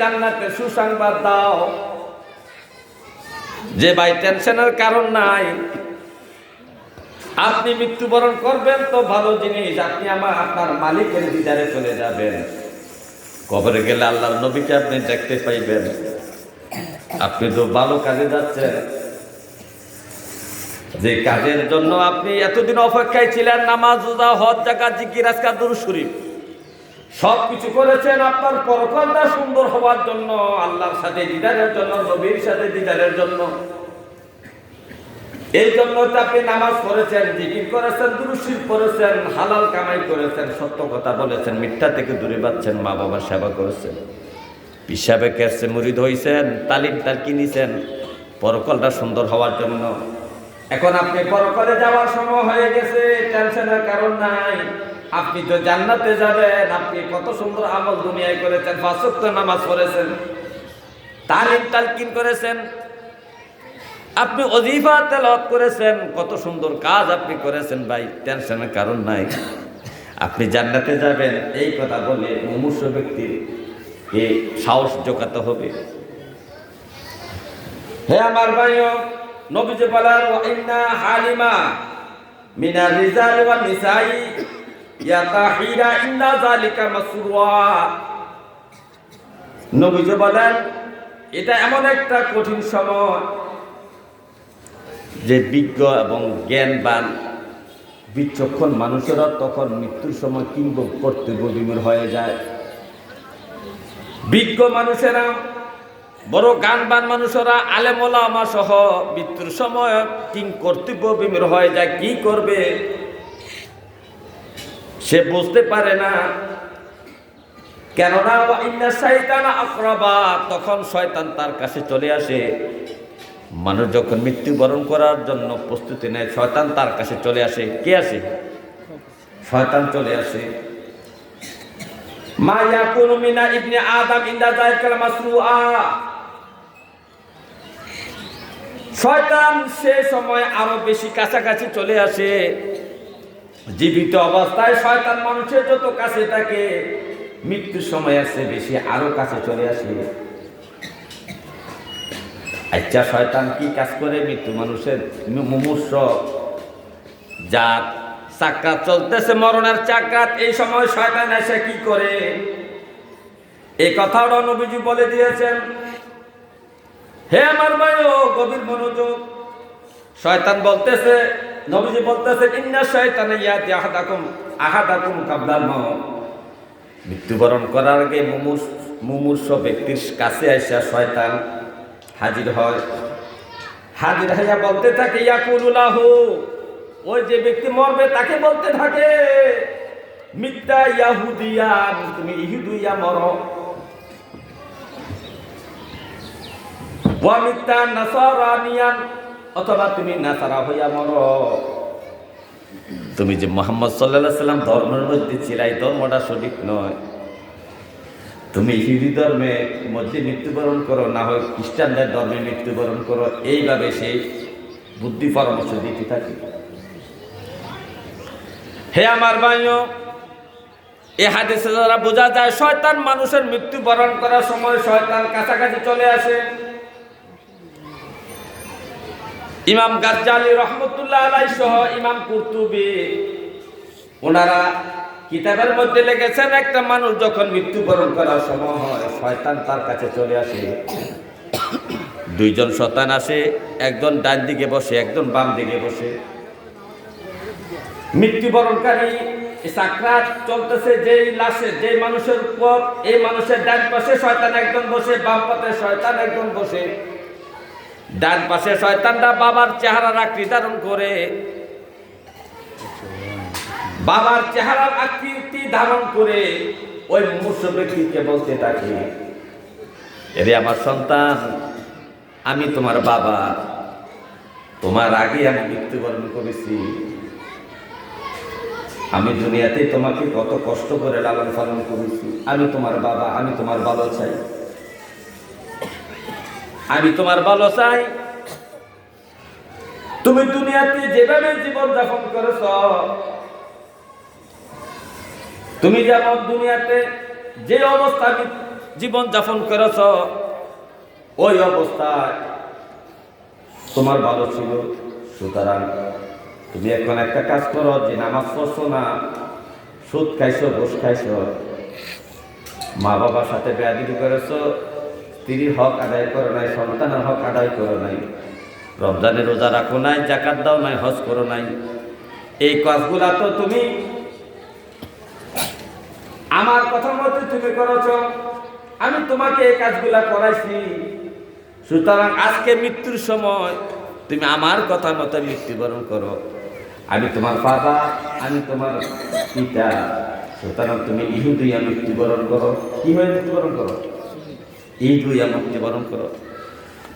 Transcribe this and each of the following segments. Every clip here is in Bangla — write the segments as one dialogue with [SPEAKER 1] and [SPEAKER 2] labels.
[SPEAKER 1] জান্নাতে সুসংবাদ দাও। যে ভাই টেনশনের কারণ নাই, আপনি মৃত্যুবরণ করবেন তো ভালো জিনিস, আপনি আমার, আপনার মালিকের দিদারে চলে যাবেন। কবরে গেলে আল্লাহর নবীকে আপনি দেখতে পাইবেন। আপনি তো ভালো কাজে যাচ্ছেন। যে কাজের জন্য আপনি এতদিন অপেক্ষায় ছিলেন, নামাজ হজ, জাকাত, জিকির, আজকার দুরু শরীফ। সব কিছু করেছেন আপনার পরকালটা সুন্দর হওয়ার জন্য, আল্লাহর সাথে দিদারের জন্য, নবীর সাথে দিদারের জন্য। এই জন্য আপনি নামাজ পড়েছেন, জিকির করেছেন, দুরুশির করেছেন হালাল কামাই করেছেন, সত্য কথা বলেছেন, মিথ্যা থেকে দূরে পাচ্ছেন মা বাবার সেবা করেছেন। পিসাবে কেসে মুরিদ হইছেন, তালিম তার কিনেছেন, পরকলটা সুন্দর হওয়ার জন্য। এখন আপনি পরকলে যাওয়ার সময় হয়ে গেছে, টেনশনের কারণ নাই। আপনি তো জান্নাতে যাবেন, আপনি কত সুন্দর আমল দুনিয়ায় করেছেন ফাঁসক্ত নামাজ পড়েছেন, তালিম তালকিন করেছেন, আপনি অজিফা তেলত করেছেন, কত সুন্দর কাজ আপনি করেছেন ভাই, টেনশনের কারণ নাই। আপনি জান্নাতে যাবেন, এই কথা বলে মুমূর্ষ ব্যক্তির এ সাহস জোগাতে হবে। হে আমার ভাইও, নবীজি ইন্না হালিমা মিনা রিজাল ওয়া নিসাই। এটা এমন একটা কঠিন সময় যে বিজ্ঞ এবং জ্ঞানবান, বিচক্ষণ মানুষেরা তখন মৃত্যুর সময় কিংব কর্তব্য বিমূর হয়ে যায়। বিজ্ঞ মানুষেরা, বড় গানবান মানুষেরা আলেমলা সহ মৃত্যুর সময় কিং কর্তব্য বিমূর হয়ে যায়। কি করবে? সে বুঝতে পারে না। কেননা তখন শয়তান তার কাছে চলে আসে। মানুষ যখন মৃত্যুবরণ করার জন্য প্রস্তুতি নেয়, শয়তান তার কাছে চলে আসে। কে আসে? শয়তান চলে আসে। মা ইয়াকুনু মিনা ইবনে আদম ইন্দা যালিকাল মাসরুআ। শয়তান সে সময় আরও বেশি কাছাকাছি চলে আসে। জীবিত অবস্থায় শয়তান মানুষের যত কাছে থাকে, মৃত্যুর সময় আসে বেশি, আরও কাছে চলে আসে। আচ্ছা শয়তান কি কাজ করে? মৃত্যু মানুষের মুমূর্ষ যার চাকরাত চলতেছে মরণের চাকরাত এই সময় শয়তান এসে কি করে? এই কথাটা নবীজি বলে দিয়েছেন। হে আমার ভাই ও গভীর মনোযোগ। শয়তান বলতেছে নবীজি বলতেছে, ইন্না শয়তানে ইয়াতি আহাদাকুম আহাদাকুম কাবলাল মাউত। মৃত্যুবরণ করার আগে মুমূর্ষ মুমূর্ষ ব্যক্তির কাছে আসা শয়তান হাজির হয়। হাজির হইয়া বলতে থাকে ইয়াকুলুলাহু ওই যে ব্যক্তি মরবে, তাকে বলতে থাকে মিথ্যা ইয়াহুদিয়ান, তুমি ইহুদিয়া মর। ওয়া মিথ্যা নাসারানিয়ান। অথবা তুমি নাসারা হইয়া মর। তুমি যে মোহাম্মদ সাল্লাহ সাল্লাম ধর্মের মধ্যে এই ধর্মটা সঠিক নয়। তুমি হিন্দু ধর্মে মধ্যে মৃত্যুবরণ করো, না হয় খ্রিস্টানদের ধর্মে মৃত্যুবরণ করো, এইভাবে সেই বুদ্ধি পরামর্শ দিতে থাকে। হে আমার ভাইও, এ হাদিসে যারা বোঝা যায়, শয়তান মানুষের মৃত্যুবরণ করার সময় শয়তান কাছাকাছি চলে আসে। ইমাম গাজ্জালি রহমতুল্লাহ আলাই সহ ইমাম কুর্তুবি। ওনারা কিতাবের মধ্যে লেগেছেন একটা মানুষ যখন মৃত্যুবরণ করার সময় হয় শয়তান তার কাছে চলে আসে, দুইজন শতান আসে, একজন ডান দিকে বসে, একজন বাম দিকে বসে। মৃত্যুবরণকারী সাকরাত চলতেছে, যেই লাশে, যেই মানুষের উপর, এই মানুষের ডান পাশে শয়তান একজন বসে, বাম পাশে শয়তান একজন বসে। ডান পাশে শয়তানটা বাবার চেহারার আকৃতি ধারণ করে। বাবার চেহারার আকৃতি ধারণ করে ওই মুমূর্ষ ব্যক্তিকে বলতে থাকে, এরে আমার সন্তান, আমি তোমার বাবা। তোমার আগে আমি মৃত্যুবরণ করেছি। আমি দুনিয়াতে তোমাকে কত কষ্ট করে লালন পালন করেছি। আমি তোমার বাবা, আমি তোমার ভালো চাই। আমি তোমার ভালো চাই। তুমি দুনিয়াতে যেভাবে জীবন যাপন করেছ, তুমি যেমন দুনিয়াতে যে অবস্থা জীবন যাপন করেছ, ওই অবস্থায় তোমার ভালো ছিল। সুতরাং তুমি এখন একটা কাজ করো, যে নামাজ পড়ছো না, সুদ খাইছো, ঘুষ খাইছো মা বাবার সাথে বেয়াদিবি করেছ স্ত্রীর হক আদায় করো নাই, সন্তানের হক আদায় করো নাই। রমজানের রোজা রাখো নাই, জাকাত দাও নাই, হজ করো নাই। এই কাজগুলা তো তুমি আমার কথা মতো তুমি করেছ, আমি তোমাকে এই কাজগুলা করাইছি। সুতরাং আজকে মৃত্যুর সময় তুমি আমার কথা মতো মৃত্যুবরণ করো। আমি তোমার বাবা, আমি তোমার পিতা, সুতরাং তুমি ইহুদিয়া মৃত্যুবরণ করো। কি হয়ে মৃত্যুবরণ করো? ইহুদিয়া মৃত্যুবরণ করো।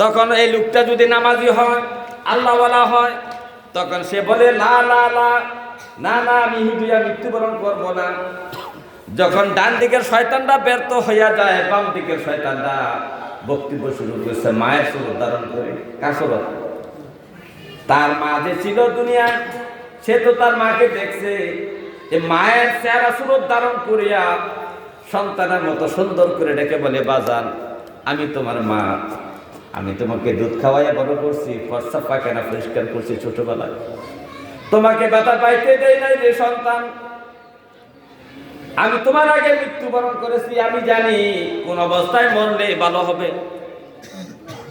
[SPEAKER 1] তখন এই লোকটা যদি নামাজি হয়, আল্লাহওয়ালা হয়, তখন সে বলে, লা লা লা, না না, আমি ইহুদিয়া মৃত্যুবরণ করব না। যখন ডান দিকের শয়তানটা ব্যর্থ হইয়া যায়, বাম দিকের শয়তানটা বক্তব্য শুরু করছে, মায়ের সুর ধারণ করে, কাসরত। তার মা যে ছিল দুনিয়া সে তো তার মাকে দেখছে। এ মায়ের চেহারা সুরত ধারণ করিয়া সন্তানের মতো সুন্দর করে ডেকে বলে, বাজান, আমি তোমার মা। আমি তোমাকে দুধ খাওয়াইয়া বড় করছি, ফর্সা পায়খানা পরিষ্কার করছি ছোটবেলায়। তোমাকে ব্যথা পাইতে দেয় নাই যে সন্তান। আমি তোমার আগে মৃত্যুবরণ করেছি, আমি জানি কোন অবস্থায় মরলে ভালো হবে।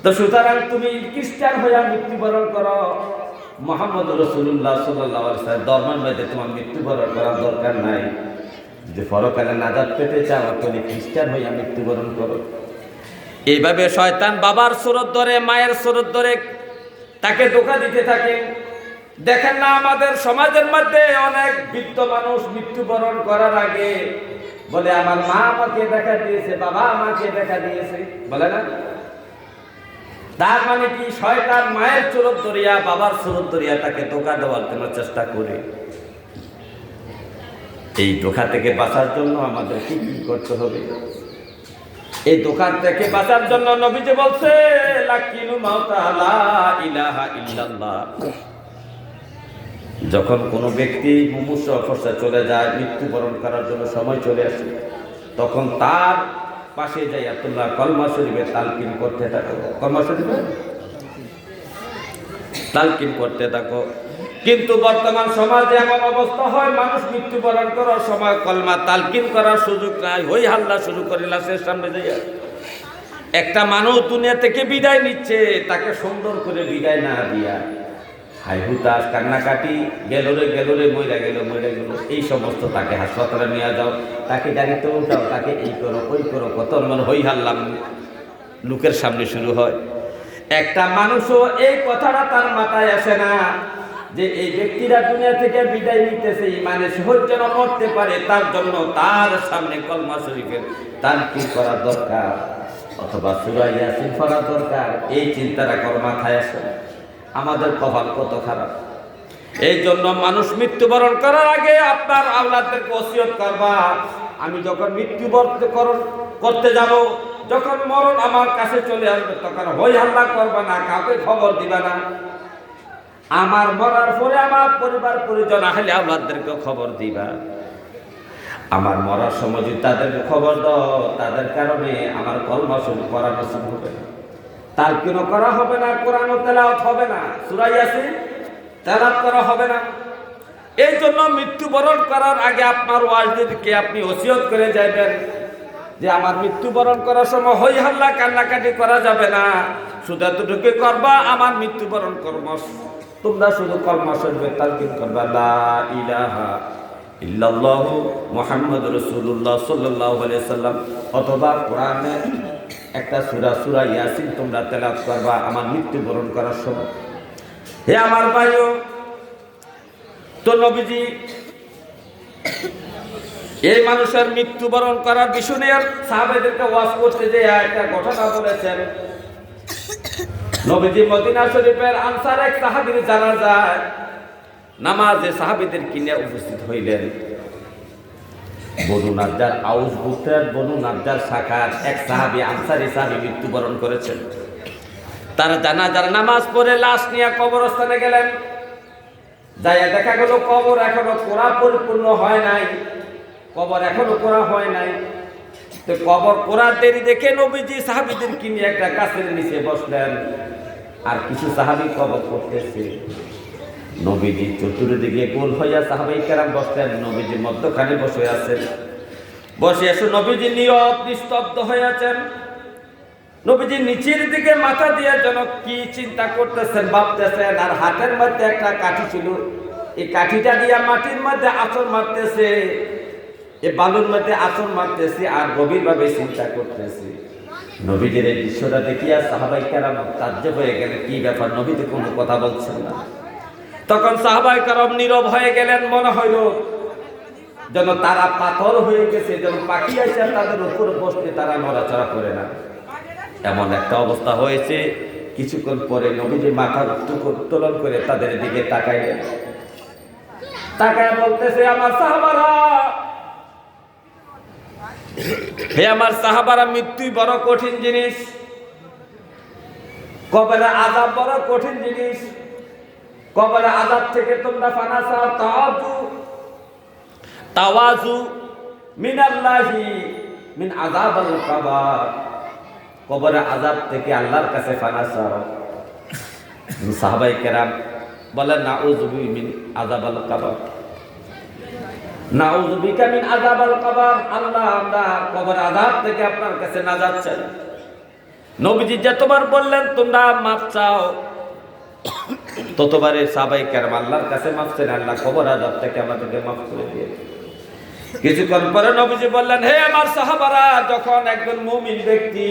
[SPEAKER 1] তো সুতরাং তুমি খ্রিস্টান হইয়া মৃত্যুবরণ করো। মোহাম্মদ রসুল্লাহ সাল্লাহ ধর্মের মধ্যে তোমার মৃত্যুবরণ করার দরকার নাই। যদি পরকালে নাজাদ পেতে চাও, তুমি খ্রিস্টান হইয়া মৃত্যুবরণ করো। এইভাবে শয়তান বাবার সুরত ধরে, মায়ের সুরত ধরে তাকে ধোকা দিতে থাকে। দেখেন না, আমাদের সমাজের মধ্যে অনেক বৃদ্ধ মানুষ মৃত্যুবরণ করার আগে বলে, আমার মা আমাকে দেখা দিয়েছে, বাবা আমাকে দেখা দিয়েছে। বলে না? তার মানে কি? শয়তান মায়ের চুরত ধরিয়া, বাবার চুরত ধরিয়া তাকে ধোকা দেওয়ার জন্য চেষ্টা করে। এই ধোকা থেকে বাঁচার জন্য আমাদের কি কি করতে হবে? এই দোকান থেকে বাঁচার জন্য নবীজি বলছে যখন কোনো ব্যক্তি মুমূর্ষ অবস্থায় চলে যায়, মৃত্যুবরণ করার জন্য সময় চলে আসে, তখন তার পাশে যাই আব্দুল্লাহ কলমা শরীফে তালকিন করতে থাকো। কলমা শরীফে তালকিন করতে থাকো। কিন্তু বর্তমান সমাজে এমন অবস্থা হয়, মানুষ মৃত্যুবরণ করার সময় কলমা তালকিন করার সুযোগ নাই, হই হাল্লা শুরু করে লাশের সামনে যাইয়া। একটা মানুষ দুনিয়া থেকে বিদায় নিচ্ছে, তাকে সুন্দর করে বিদায় না দিয়া। হাই হুতাশ, কান্নাকাটি, গেল রে গেল রে, মইরা গেল মইরা গেল, এই সমস্ত তাকে হাসপাতালে নিয়ে যাও, তাকে গাড়িতে উঠাও, তাকে এই করো, ওই করো, কত মানে হই হাল্লাম। লোকের সামনে শুরু হয়। একটা মানুষও এই কথাটা তার মাথায় আসে না। যে এই ব্যক্তিরা দুনিয়া থেকে বিদায় নিতেছে মানে শহর যেন মরতে পারে, তার জন্য তার সামনে কলমা শরীফের তার কি করা দরকার অথবা সুরাই করা দরকার। এই চিন্তাটা কর, মাথায় আসে। আমাদের কপাল কত খারাপ। এই জন্য মানুষ মৃত্যুবরণ করার আগে আপনার আওলাদদেরকে ওসিয়ত করবা। আমি যখন মৃত্যুবরণ করতে যাব, যখন মরণ আমার কাছে চলে আসবে, তখন হই হাল্লা করবা না, কাউকে খবর দিবা না। আমার মরার পরে আমার পরিবার পরিজন আসলে আওলাদদেরকে খবর দিবা। আমার মরার সময় যদি তাদেরকে খবর দাও, তাদের কারণে আমার কর্ম শুরু করা নসিব হবে তার কেন করা হবে না কোরআন তেলাওয়াত হবে না সুরাই আছে তেলাওয়াত করা হবে না। এই জন্য মৃত্যুবরণ করার আগে আপনার ওয়াজদেরকে আপনি ওসিয়ত করে যাবেন যে আমার মৃত্যুবরণ করার সময় হই হাল্লা কান্নাকাটি করা যাবে না। শুধু এতটুকু করবা, আমার মৃত্যুবরণ কর্ম তোমরা শুধু কর্ম সরবে তালকিন করবা, লা ইলাহা ইল্লাল্লাহু মুহাম্মদ সাল্লাম। অথবা কোরআনের একটা সূরা সূরা ইয়াসিন তোমরা তেলাওয়াত করবা, আমার মৃত্যুবরণ করার সময়। হে আমার ভাইও, তো নবীজি, এই মানুষের মৃত্যুবরণ করার বিষয়ে সাহাবেদেরকে ওয়াজ করতে যে একটা ঘটনা বলেছেন। নবীজি মদিনা শরীফের আনসার এক সাহাবীর জানা যায় নামাজে সাহাবীদের কিনে উপস্থিত হইলেন। বনু নাজ্জার আউস গোত্রের বনু নাজ্জার শাখার এক সাহাবী আনসারি সাহাবী মৃত্যুবরণ করেছেন। তারা জানাজার নামাজ পড়ে লাশ নিয়ে কবরস্থানে গেলেন। যাইয়া দেখা গেল কবর এখনও কোরা পরিপূর্ণ হয় নাই। কবর এখনও করা হয় নাই। তো কবর করার দেরি দেখে নবীজি সাহাবিদের কিনে একটা গাছের নিচে বসলেন। আর কিছু সাহাবি কবর করতেছে। নবীজি চতুর্দিকে গোল হইয়া সাহাবাই কেরাম বসলেন, নবীজি মধ্যখানে বসে আছেন। বসে এসে নবীজি নীরব, নিস্তব্ধ হয়ে আছেন নবীজি নিচের দিকে মাথা দিয়ে যেন কি চিন্তা করতেছেন ভাবতেছেন, আর হাতের মধ্যে একটা কাঠি ছিল। এই কাঠিটা দিয়ে মাটির মধ্যে আচর মারতেছে। এ বালুর মধ্যে আচর মারতেছে আর গভীরভাবে চিন্তা করতেছে। নবীজির এই দৃশ্যটা দেখিয়া সাহাবাই কেরাম তাজ্য হয়ে গেলে, কি ব্যাপার? নবীতে কোনো কথা বলছেন না। তখন সাহাবাই কেরাম নীরব হয়ে গেলেন, মনে হইল যেন তারা পাথর হয়ে গেছে, যেন পাখি আছে তাদের উপর বসতে তারা নড়াচড়া করে না। এমন একটা অবস্থা হয়েছে। কিছুক্ষণ পরে নবীজি মাথা উত্তোলন করে তাদের দিকে তাকাইলেন। তাকায় বলতেছে, আমার সাহাবারা হে আমার সাহাবারা, মৃত্যুই বড় কঠিন জিনিস। কবরে আজাব বড় কঠিন জিনিস। কবরে আজাব থেকে তোমরা ফানা তাওয়াজু। তাওয়াজু মিনাল্লাহি মিন আযাবাল কবর। কবরে আজাব থেকে আল্লাহর কাছে ফানা চাও। সাহাবাই কেরাম বলেন না উজুবি মিন আযাবাল কবর। থেকে আপনার কাছে নবীজি যতবার বললেন চাও। ততবারে কাছে থেকে আমাদেরকে কিছুক্ষণ পরে নবীজি বললেন, হে আমার সাহাবারা, যখন একজন মুমিন ব্যক্তি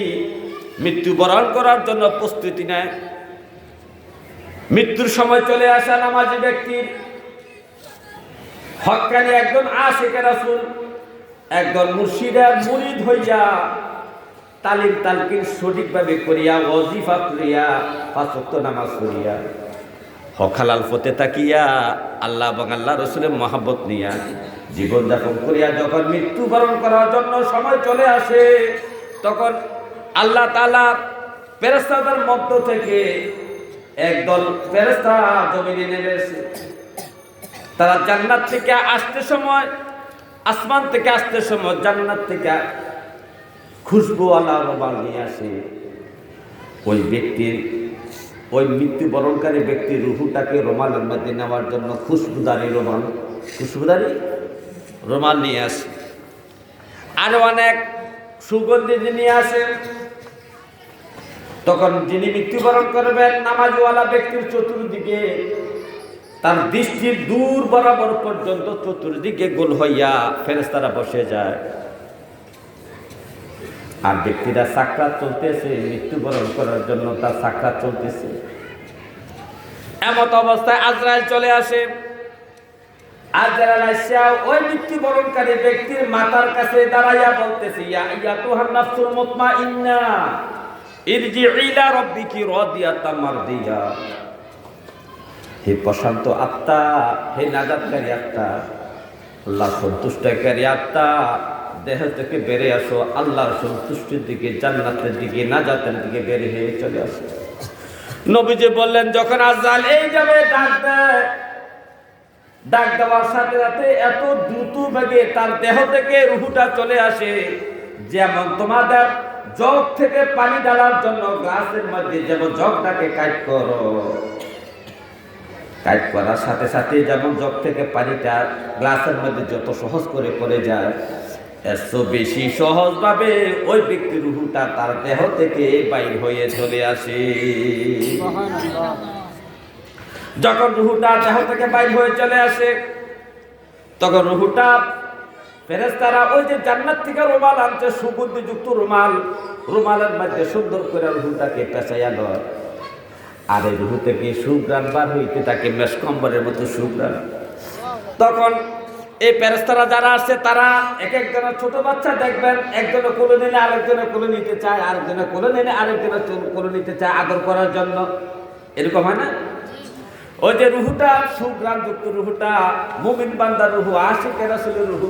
[SPEAKER 1] মৃত্যুবরণ করার জন্য প্রস্তুতি নেয়, মৃত্যুর সময় চলে আসা নামাজি ব্যক্তির হকানি একজন আশেখ রাসুল একজন মুর্শিদের মুরিদ হইয়া তালিম তালকিন সঠিকভাবে করিয়া ওজিফা করিয়া পাঁচক্ত নামাজ করিয়া হকালাল ফতে তাকিয়া, আল্লাহ এবং আল্লাহ রসুলের মহাব্বত নিয়া জীবনযাপন করিয়া, যখন মৃত্যুবরণ করার জন্য সময় চলে আসে, তখন আল্লাহ তালা ফেরেস্তাদের মধ্য থেকে একদল ফেরেস্তা জমিনে নেমে তারা জান্নাত থেকে আসতে সময়, আসমান থেকে আসতে সময় জান্নাত থেকে খুশবু আল্লাহ রবাল নিয়ে আসে। ওই ব্যক্তির, ওই মৃত্যুবরণকারী ব্যক্তির রুহুটাকে রোমালের মধ্যে নেওয়ার জন্য খুশবুদারি রোমাল খুশবুদারি রোমাল নিয়ে আসে। আরও অনেক সুগন্ধি নিয়ে আসে। তখন যিনি মৃত্যুবরণ করবেন, নামাজওয়ালা ব্যক্তির চতুর্দিকে তার দৃষ্টির দূর বরাবর পর্যন্ত চতুর্দিকে গোল হইয়া ফেরেস্তারা বসে যায়। আর ব্যক্তিরা সাক্ষাৎ চলতেছে, মৃত্যুবরণ করার জন্য তার সাক্ষাৎ চলতেছে। এমত অবস্থায় আজরাইল চলে আসে। আজরাইল আসিয়া ওই মৃত্যুবরণকারী ব্যক্তির মাথার কাছে দাঁড়াইয়া বলতেছে, ইয়া ইয়া তুহার নাফসুল মুতমাইন্না ইরজি ইলা রাব্বিকি রাদিয়াতাম মারদিয়া। হে প্রশান্ত আত্মা, হে নাজাতকারী আত্মা, আল্লাহ সন্তুষ্টকারী আত্মা, দেহ থেকে বেড়ে আসো, আল্লাহর সন্তুষ্টির দিকে, জান্নাতের দিকে, নাজাতের দিকে বেড়ে হয়ে চলে আসো। নবীজি বললেন, যখন আজাল এই যাবে, ডাক দেয়। ডাক দেওয়ার সাথে সাথে এত দ্রুত বেগে তার দেহ থেকে রুহুটা চলে আসে, যেমন তোমাদের জগ থেকে পানি ঢালার জন্য গ্লাসের মধ্যে যেমন জগটাকে কাট করো। কাজ করার সাথে সাথে যেমন জগ থেকে পানিটা গ্লাসের মধ্যে যত সহজ করে পড়ে যায় এত বেশি সহজভাবে ওই ব্যক্তির রুহুটা তার দেহ থেকে বাইর হয়ে চলে আসে। যখন রুহুটা দেহ থেকে বাইর হয়ে চলে আসে, তখন রুহুটা ফেরেস্তারা ওই যে জান্নাত থেকে রুমাল আনছে, সুগন্ধিযুক্ত রুমাল, রুমালের মধ্যে সুন্দর করে রুহুটাকে পেঁচাইয়া লয় আর এই রুহু থেকে সুগ্রাণ বার হইতে তাকে মেসকম্বরের মতো সুগ্রাণ। তখন এই প্যারেস্তারা যারা আসছে তারা এক একজনের ছোট বাচ্চা দেখবেন, একজনে কোলে নিলে আরেকজনে কোলে নিতে চায়, আরেকজনে কোলে নিলে আরেকজনে কোলে নিতে চায় আদর করার জন্য। এরকম হয় না? ওই যে রুহুটা সুগ্রাণ যুক্ত রুহুটা, মুমিন বান্দার রুহু, আশিকের আসলে রুহু